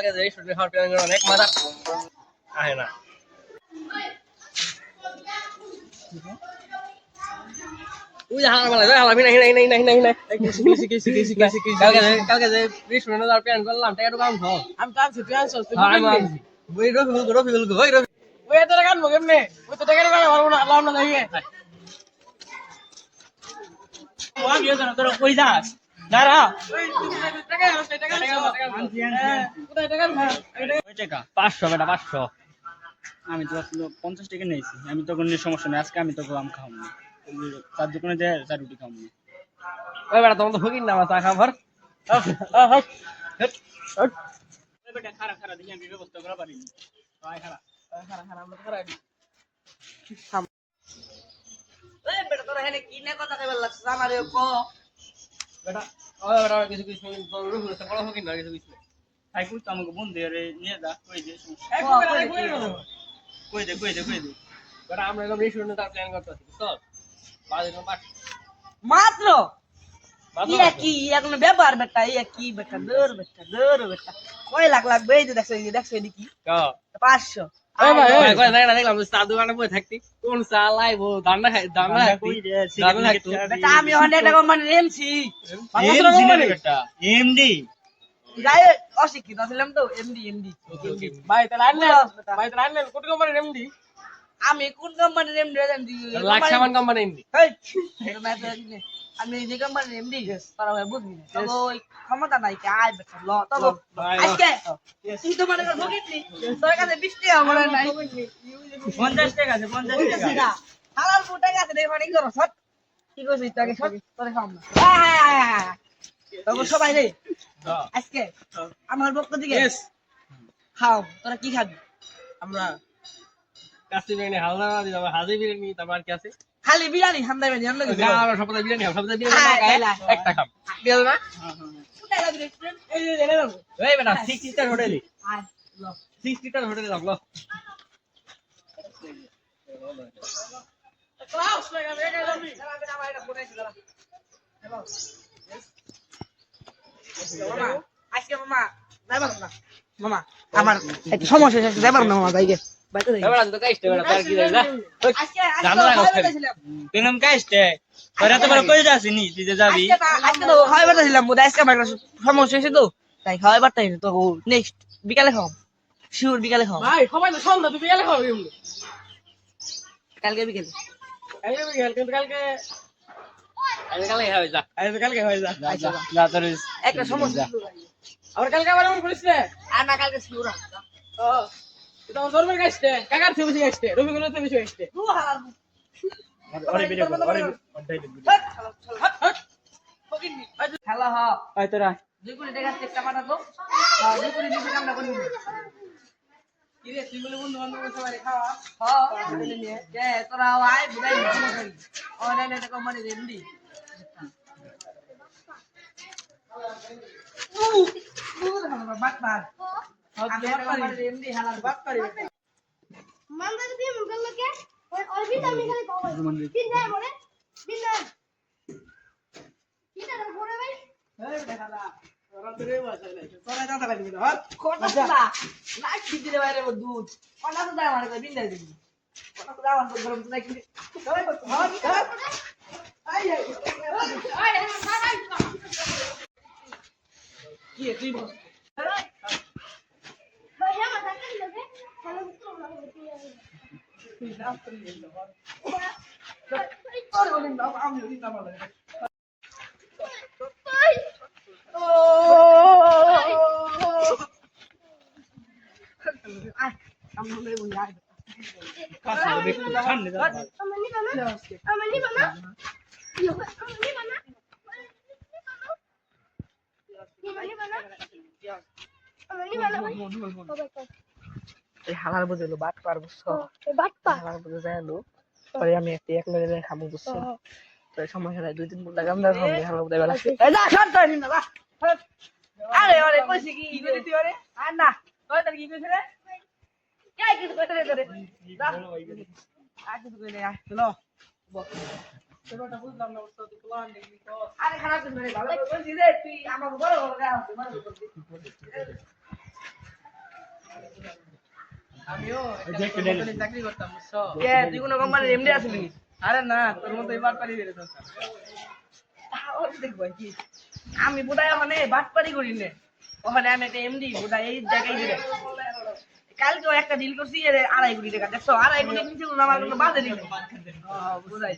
কালকে যে শুটিং হওয়ার প্ল্যান করে অনেক মজা আহে না। উই হালা মালা যাই হালা নাই নাই নাই নাই নাই নাই কালকে যে কালকে যে রেস্টুরেন্টে যাওয়ার প্ল্যান করলাম টাকা কাম খাও। আমি তো আমি ওই ওই রফি। ওই এত টাকা ওই তো পারব না তোরা কই যাস? পাঁচশো বেটা পাঁচশো। আমি তো আসলে পঞ্চাশ টাকা নিয়েছি। আমি তো কোনো সমস্যা নেই। আজকে আমি তো আম খাওয়াম না। চার দোকানে দেয় চার রুটি খাওয়াম না। ওই বেটা তোমার তো ফকির না চা খাবার বেটা খারাপ খারাপ দেখি আমি ব্যবস্থা করা পারিনি খারাপ বেটা ওই বেটা কিছু কিছু তো বড় ফকির না কিছু কিছু তাই কই তো আমাকে বন্ধু আরে নিয়ে যা কই দে কই দে কই দে কই দে বেটা আমরা এরকম রেস্টুরেন্টে যাওয়ার প্ল্যান বুঝছ? বাজে মাত্র? ইয়া কি ব্যাপার বেটা ইয়া কি বেটা দৌড় বেটা দৌড় বেটা। কয় লাখ লাগবে? এই যে দেখছ এই দেখছ এই পাঁচশো। কোন মানে এমডি। যাই অশিক্ষিত ছিলাম তো এমডি এমডি। ভাই তাহলে আনলেন? ভাই তাহলে আনলেন? কোটি কোম্পানির এমডি? আমি কোন কোম্পানির এমডি জানি লাখ সামান কোম্পানি এমডি। আমি যে কোম্পানির এমডি তারা ভাই বুঝবি না। তবে ওই ক্ষমতা নাই কে আয় বেটা ল তবে আজকে তুই তো মনে কর ভুগিনি তোর কাছে বিশ টাকা মনে নাই। পঞ্চাশ টাকা আছে পঞ্চাশ টাকা। হালাল ফুটা গেছে দেখো অনেক ধরো সট কি তোকে তোরে খাম না তবে সবাই রে আজকে আমার থেকে ইয়েস খাও তোরা কি খাবি? আমরা বিরিয়ানি হালদা তারপর হাজি বিরিয়ানি তারপর আর কি আছে? খালি বিরিয়ানি খাম দেবেন আমরা যা আমরা সপ্তাহে বিরিয়ানি খাব সপ্তাহে বিরিয়ানি খাই, একটা না? এই যে জেনে যাব এই বেটা সিক্স স্টার হোটেলে আয় ল। সিক্স স্টার হোটেলে যাব লো। ক্লাস লাগা বেটা যাবি দাঁড়া বেটা আমার ফোন আইছে দাঁড়া হ্যালো মামা আজকে মামা যাইবার না মামা আমার সমস্যা যাইবার না মামা সমস্যা হয়েছে তো। তাই খাওয়াই পারতাম তো নেক্সট বিকালে খাও শিওর বিকালে খাও ভাই সবাই তো সন্ধ্যা তুমি গেলে খাবে কালকে বিকেলে। একটা সমস্যা আবার কালকে আবার করিস না আর না কালকে শিওর ও ধর্মের কাজতে কাকার থেকে বেশি কাজতে রবিগুলো থেকে বেশি কর ওরে খেলা হ। তোরা। দুই কোটি টাকা চেষ্টা পাঠা তো হ্যাঁ, দুই কোটি নিচে কামটা করবি কিরে তুই বলে বন্ধু বান্ধব সবাই খাওয়া? হ্যাঁ তোরা আয় বুঝাই অনলাইনে টাকা মানে দেবি বাট বাট মানে দুধ কোনটা তো দাম মানে বিন্দা দিবি কোনটা তো দাম মানে গরম তো নাই কি তুই বল ভাই আমার থাকতে লোকে হ্যালো মুক্ত না তোর বলিন দাও আমি বলিন দাও বলে আয় আমি বলে বলি আয় কাছে একটু সামনে যা আমার নিবা না আমার নিবা এই হালার বুঝলো বাট পার বুঝছ হালার বুঝে যাইলো পরে? আমি একটা এক লগে যাই খামু বুঝছ। তো এই সমস্যা নাই দুই তিন মুদ্রা গাম দাও খামু হালার বুঝে বেলা এই না না আরে আরে কইছি কি তুই আরে? আর না কই তার কি কইছ রে কে কিছু কইছ রে তোরে? যা। আর কিছু কই চলো। না খারাপ কিছু ভালো করে কইছি রে তুই আমার বড় বড় গাও তুই বড় করে আমিও এই যে একটা ডেলি। চাকরি করতাম বুঝছ? কে তুই কোনো কোম্পানির এমডি আসবি আরে না তোর মতো এবার পারি বেরে দেখব কি? আমি বোধহয় মানে বাটপারি করি নে। ওখানে আমি একটা এমডি বোধহয় এই জায়গায় দিলে। কালকেও একটা ডিল করছি আড়াই কোটি টাকা। দেখছ আড়াই কোটি নিচে না আমার কোনো বাজে দিল বোঝাই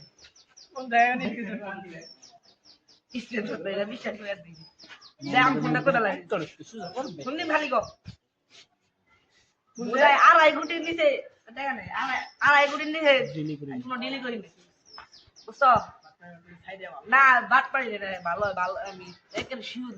বিশ্বাস করে দিবি আমি ফোনটা করে লাগি? শুনলি ভালি কো? বোধহয় আড়াই কোটির নিচে দেখা নেই আড়াই- আড়াই কোটির নিচে কোনো ডিলি বুঝছ? না বাট পারি ভালো ভালো আমি একের শিওর